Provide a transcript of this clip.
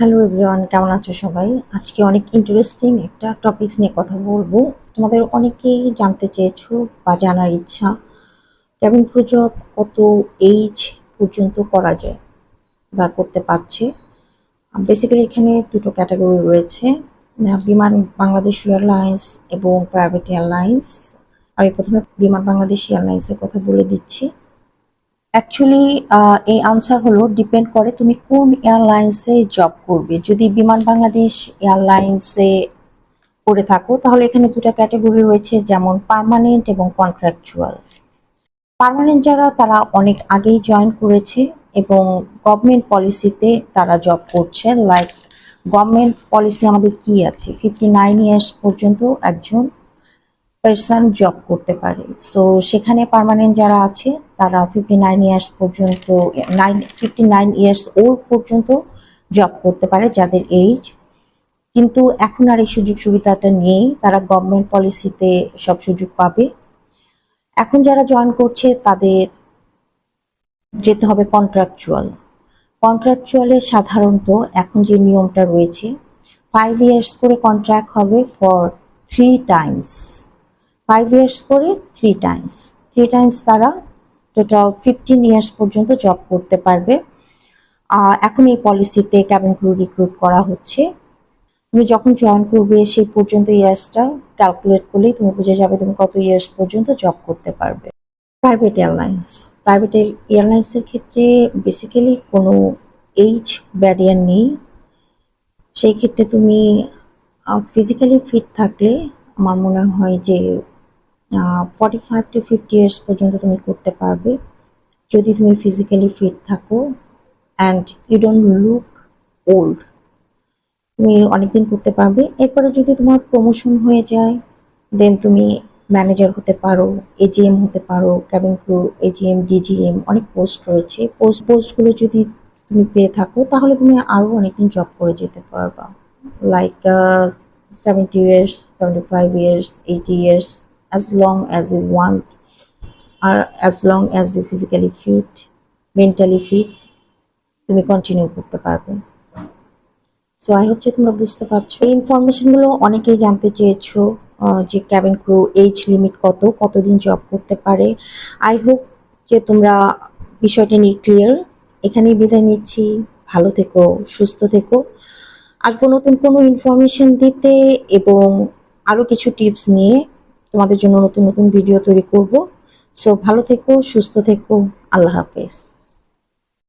Hello everyone কেমন আছো সবাই? আজকে অনেক ইন্টারেস্টিং একটা টপিকস নিয়ে কথা বলব। তোমাদের অনেকেই জানতে চেয়েছো বা জানার ইচ্ছা কেবিন ক্রু জব কত এইজ পর্যন্ত করা যায় বা করতে পারছে। বেসিক্যালি এখানে দুটো ক্যাটাগরি রয়েছে। বিমান বাংলাদেশ এয়ারলাইন্স এবং প্রাইভেট এয়ারলাইন্স আমি প্রথমে বিমান বাংলাদেশ এয়ারলাইন্সের কথা বলে দিচ্ছি। অ্যাকচুয়ালি এই আনসার হলো ডিপেন্ড করে তুমি কোন এয়ারলাইন্সে জব করবে। যদি বিমান বাংলাদেশ এয়ারলাইন্সে করে থাকো, তাহলে এখানে দুটো ক্যাটাগরি রয়েছে, যেমন পার্মানেন্ট এবং কন্ট্রাকচুয়াল পার্মানেন্ট যারা, তারা অনেক আগেই জয়েন করেছে এবং গভর্নমেন্ট পলিসিতে তারা জব করছে। লাইক গভর্নমেন্ট পলিসি আমাদের কি আছে? ফিফটি নাইন ইয়ার্স পর্যন্ত একজন পার্সন জব করতে পারে। সো সেখানে পার্মানেন্ট যারা আছে তারা ফিফটি নাইন ইয়ার্স পর্যন্ত nine fifty nine years old পর্যন্ত জব করতে পারে যাদের এইজ কিন্তু এখন আর এই সুযোগ সুবিধাটা নেই, তারা গভর্নমেন্ট পলিসিতে সব সুযোগ পাবে। এখন যারা জয়েন করছে, তাদের যেতে হবে কন্ট্রাকচুয়াল কন্ট্রাকচুয়ালে সাধারণত এখন যে নিয়মটা রয়েছে ফাইভ ইয়ার্স করে কন্ট্রাক্ট হবে for three times five years করে থ্রি টাইমস থ্রি টাইমস তারা টোটাল ফিফটিন ইয়ার্স পর্যন্ত জব করতে পারবে। এখন এই পলিসিতে ক্যাবিন ক্রু রিক্রুট করা হচ্ছে? তুমি যখন জয়েন করবে সেই পর্যন্ত ইয়ার্সটা ক্যালকুলেট করলেই তুমি বুঝে যাবে তুমি কত ইয়ার্স পর্যন্ত জব করতে পারবে। প্রাইভেট এয়ারলাইন্স প্রাইভেট এয়ারলাইন্সের ক্ষেত্রে বেসিক্যালি কোনো এইজ ব্যারিয়ার নেই। সেই ক্ষেত্রে তুমি ফিজিক্যালি ফিট থাকলে আমার মনে হয় যে forty five to fifty years পর্যন্ত তুমি করতে পারবে। যদি তুমি ফিজিক্যালি ফিট থাকো and you don't look old তুমি অনেকদিন করতে পারবে। এরপরে যদি তোমার প্রমোশন হয়ে যায় দেন তুমি ম্যানেজার হতে পারো এজিএম হতে পারো ক্যাবিন ক্রু এজিএম ডিজিএম অনেক পোস্ট রয়েছে। পোস্ট পোস্টগুলো যদি তুমি পেয়ে থাকো, তাহলে তুমি আরও অনেকদিন জব করে যেতে পারবা। Like seventy years seventy five years eighty years as long as you want R as long as you physically fit mentally fit তুমি কন্টিনিউ করতে পারবে। সো আই হোপ যে তোমরা বুঝতে পারছ। এই ইনফরমেশনগুলো অনেকেই জানতে চেয়েছো যে ক্যাবিন ক্রু এইজ লিমিট কত, কতদিন জব করতে পারে। আই হোপ যে তোমরা বিষয়টা নিয়ে ক্লিয়ার এখানেই বিদায় নিচ্ছি। ভালো থেকো, সুস্থ থেকো। আসব নতুন কোনো ইনফরমেশন দিতে এবং আরও কিছু টিপস নিয়ে। তোমাদের জন্য নতুন নতুন ভিডিও তৈরি করব। সো ভালো থেকো সুস্থ থেকো আল্লাহ হাফেজ।